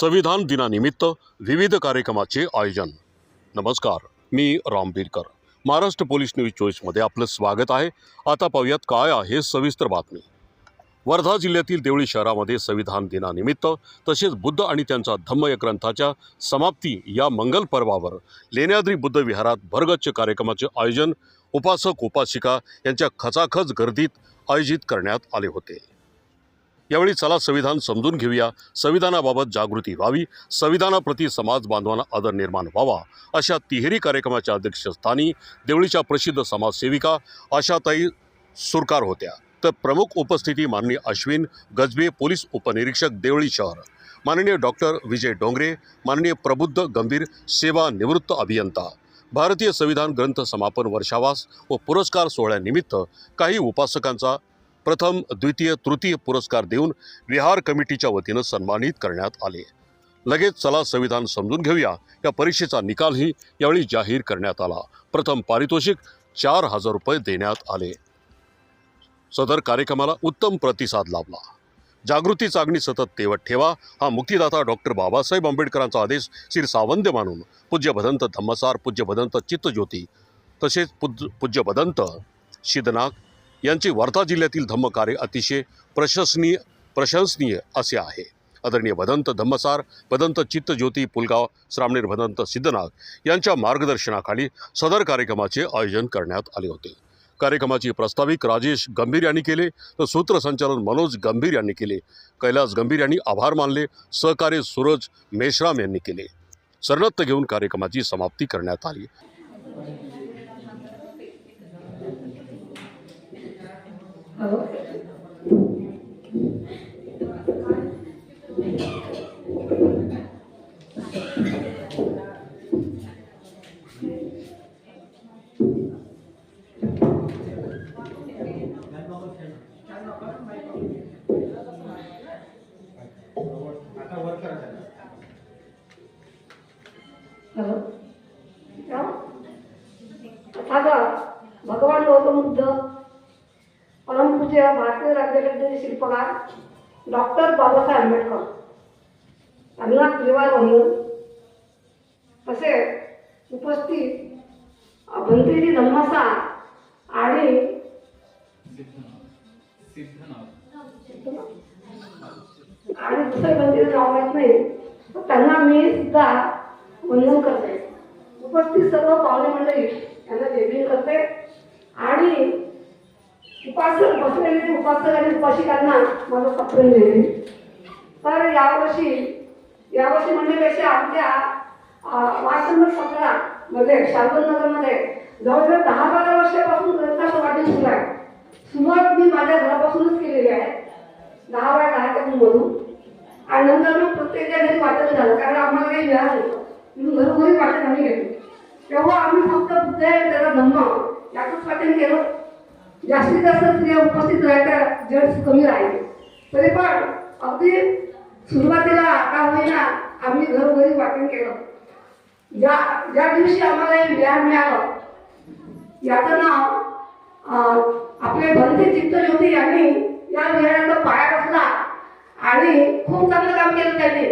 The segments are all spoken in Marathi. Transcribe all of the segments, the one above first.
संविधान दिनानिमित्त विविध कार्यक्रमाचे आयोजन. नमस्कार मी राम बिरकर महाराष्ट्र पोलीस न्यूज चोवीसमध्ये आपलं स्वागत आहे. आता पाहूयात काय आहे सविस्तर बातमी. वर्धा जिल्ह्यातील देवळी शहरामध्ये संविधान दिनानिमित्त तसेच बुद्ध आणि त्यांचा धम्म या ग्रंथाच्या समाप्ती या मंगल पर्वावर लेण्याद्री बुद्ध विहारात भरगच्च कार्यक्रमाचे आयोजन उपासक उपासिका यांच्या खचाखच गर्दीत आयोजित करण्यात आले होते. यावेळी चला संविधान समजून घेऊया. संविधानाबाबत जागृती व्हावी. संविधानाप्रती समाज बांधवांना आदर निर्माण व्हावा. अशा तिहेरी कार्यक्रमाच्या अध्यक्षस्थानी देवळीच्या प्रसिद्ध समाजसेविका आशाताई सुरकार होत्या. तर प्रमुख उपस्थिती माननीय अश्विन गजबे पोलीस उपनिरीक्षक देवळी शहर. माननीय डॉक्टर विजय डोंगरे माननीय प्रबुद्ध गंभीर सेवा निवृत्त अभियंता. भारतीय संविधान ग्रंथ समापन वर्षावास व पुरस्कार सोहळ्यानिमित्त काही उपासकांचा प्रथम द्वितीय तृतीय पुरस्कार देऊन विहार कमिटीच्या वतीनं सन्मानित करण्यात आले. लगेच चला संविधान समजून घेऊया. या परीक्षेचा निकालही यावेळी जाहीर करण्यात आला. प्रथम पारितोषिक चार हजार रुपये देण्यात आले. सदर कार्यक्रमाला उत्तम प्रतिसाद लाभला. जागृती चागणी सतत तेवत ठेवा हा मुक्तिदाता डॉक्टर बाबासाहेब आंबेडकरांचा आदेश श्री सावंत मानून पूज्य भदंत धम्मसार पूज्य भदंत चित्तज्योती तसेच पूज्य पूज्य भदंत शिदनाग यांचे वर्धा जिल्ह्यातील धम्मकार्य अतिशय प्रशंसनीय प्रशंसनीय असे आहे. आदरणीय भदंत धम्मसार भदंत चित्तज्योती पुलगाव श्रामणेर भदंत सिद्धनाथ यांच्या मार्गदर्शनाखाली सदर कार्यक्रमाचे आयोजन करण्यात आले होते. कार्यक्रमाची प्रस्ताविक राजेश गंभीर यांनी केले तर सूत्रसंचालन मनोज गंभीर यांनी केले कैलास गंभीर यांनी आभार मानले सहकार्य सूरज मेश्राम यांनी केले. सरनत्त घेऊन कार्यक्रमाची समाप्ती करण्यात आली. Hello. राज्यघटनेचे डॉक्टर बाबासाहेब आंबेडकर. यांना परिवार म्हणून तसेच उपस्थित भंतेजी नम्मासा आणि आणि दुसरे बंदीचं नाव माहीत नाही तर त्यांना मी सुद्धा वंदन करते. उपस्थित सर्व पाहुणे मंडळी यांना जेवण करते. आणि उपासक बसलेले उपासक आणि उपासिकांना माझं पत्र लिहिले तर यावर्षी यावर्षी म्हणण्यापेक्षा आमच्या अं, वार्ड सतरा मध्ये शांतनगरमध्ये जवळजवळ दहा बारा वर्षापासून ग्रंथाचं वाटणी सुरू आहे. सुरुवात मी माझ्या घरापासूनच केलेली आहे. दहा बाय दहाच्या मधून आणि नंतर मग प्रत्येकच्या घरी वाटत झालं कारण आम्हाला काही वेळा नव्हतं म्हणून घरोघरी वाटत आम्ही घेतो तेव्हा आम्ही फक्त बुद्ध आहे त्याचा धम्म. यातच वाटण केलं. जास्तीत जास्त स्त्रिया उपस्थित राहायच्या जेंट्स कमी राहिले. तरी पण अगदी सुरुवातीला का होईना आम्ही घरोघरी वाटण केलं. ज्या ज्या दिवशी आम्हाला हे ज्ञान मिळालं याचं नाव आपले भंते चित्तज्योती यांनी या विहाराचा पाया बसला आणि खूप चांगलं काम केलं त्यांनी.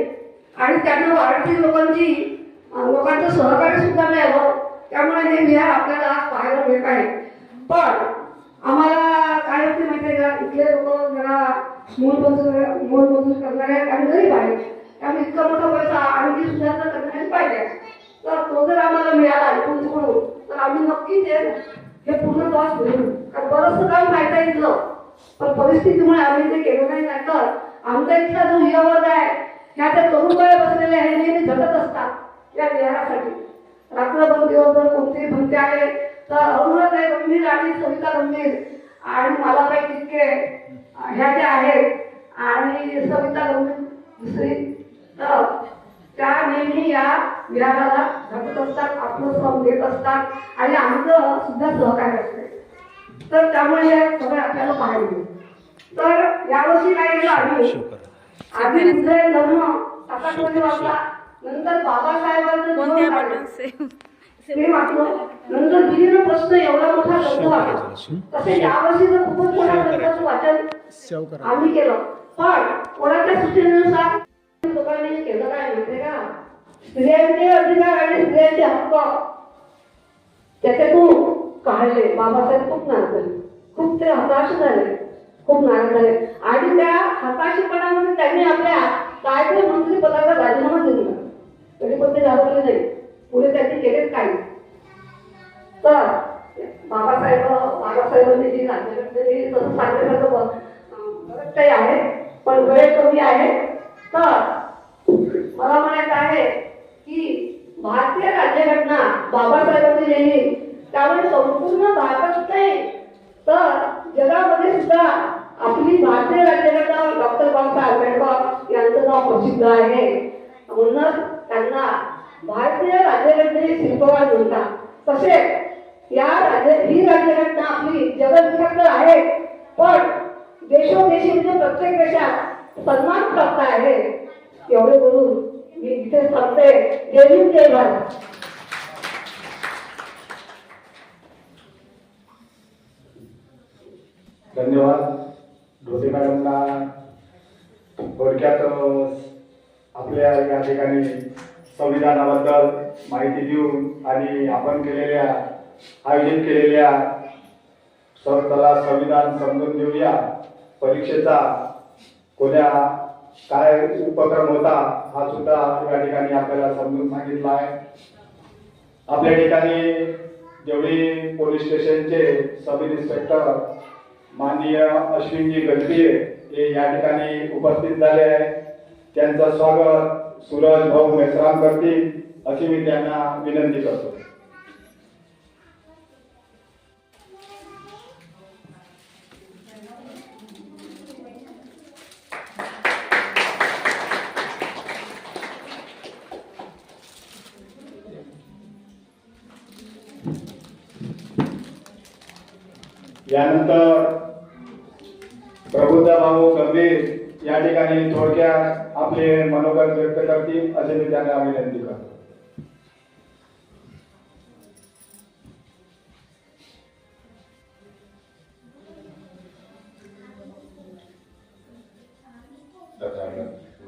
आणि त्यांना वाराणसी लोकांची लोकांचं सहकार्य सुद्धा मिळालं. त्यामुळे हे विहार आपल्याला आज पाहायला मिळत आहे. पण आम्हाला काय होते माहिती आहे का? इथले लोक जरा मोलमजूर मोलमजूर करणारे आहेत आणि गरीब आहेत. त्यामुळे इतका मोठा पैसा आणखी सुधारणा करण्यासाठी पाहिजे. तर तो जर आम्हाला मिळाला तुमच्याकडून तर आम्ही नक्कीच हे हे पूर्ण लॉस होईल कारण बरंचसं काम फायदा इथलं पण परिस्थितीमुळे आम्ही ते केलं नाही नाही तर आमचा इथला जो युवावर्ग आहे ह्या त्या तरुण बाया बसलेले आहे नेहमी झटत असतात या विहारासाठी. रात्रभर दिवसभर कोणतेही भंते आले तर अरुणाताई गंभीर आणि सविता गंभीर आणि मला काही तितके ह्या ज्या आहेत आणि सविता गंभीर दुसरी तर त्या नेहमी या विहाराला झटत असतात आपलं श्रम देत असतात आणि आमचं सुद्धा सहकार्य असते. तर त्यामुळे हे सगळं आपल्याला पाहायला तर यावर्षी काय केलं आम्ही? आधी उदय धर्म सातारमध्ये वाचला नंतर बाबासाहेबांचं ते वाचलं नंतर विलीन प्रश्न एवढा मोठा ग्रंथ वाचला तसे यावर्षी तर खूपच मोठा ग्रंथाचं वाचन आम्ही केलं. पण कोणाच्या सूचनेनुसार लोकांनी केलं काय माहितीये का? स्त्रियांचे अधिकार आणि स्त्रियांचे हक्क त्याच्यातून काढले. बाबासाहेब खूप नाराज झाले. खूप ते हताश झाले. खूप नाराज झाले. आणि त्या हताशीपणामध्ये त्यांनी आपल्या कायदे मंत्री पदाचा राजीनामा दिला. बाबासाहेबांनी जी राज्यघटनेने तसं सांगितलं काही आहे. पण वेळ कमी आहे. तर मला म्हणायचं आहे की भारतीय राज्यघटना बाबासाहेबांनी लिहिली त्यामुळे संपूर्ण भारतात नाही. तर जगामध्ये सुद्धा आपली भारतीय राज्यघटना डॉक्टर बाबासाहेब आंबेडकर यांचं नाव प्रसिद्ध आहे म्हणूनच त्यांना भारतीय राज्यघटनेचे शिल्पकार म्हणतात तसेच या राज्य ही राज्यघटना आपली जगविख्यात आहे पण देशोदेशी म्हणजे प्रत्येक देशात सन्मान प्राप्त आहे एवढे बोलून इथे थांबते जय हिंद धन्यवाद. ढोसे मॅडमना थोडक्यात आपल्या या ठिकाणी संविधानाबद्दल माहिती देऊन आणि आपण केलेल्या आयोजित केलेल्या सर संविधान समजून घेऊया. परीक्षेचा कोण्या काय उपक्रम होता हा सुद्धा या ठिकाणी आपल्याला समजून सांगितला आहे. आपल्या ठिकाणी जेवढी पोलीस स्टेशनचे सब इन्स्पेक्टर माननीय अश्विनजी गणपीर हे या ठिकाणी उपस्थित झाले आहे त्यांचं स्वागत सूरज भाऊ मेसराम करतील अशी मी त्यांना विनंती करतो. यानंतर प्रबुद्ध भाऊ गंभीर या ठिकाणी थोडक्यात आपले मनोगत व्यक्त करतील असे मी त्यांना विनंती करतो. तथागत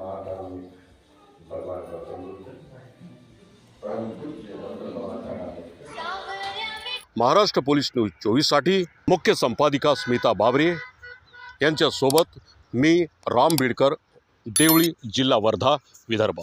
भगवान महाराष्ट्र पोलीस न्यूज चोवीससाठी मुख्य संपादिका स्मिता बाबरे. यांच्यासोबत मी राम बिडकर देवळी जिल्हा वर्धा विदर्भ.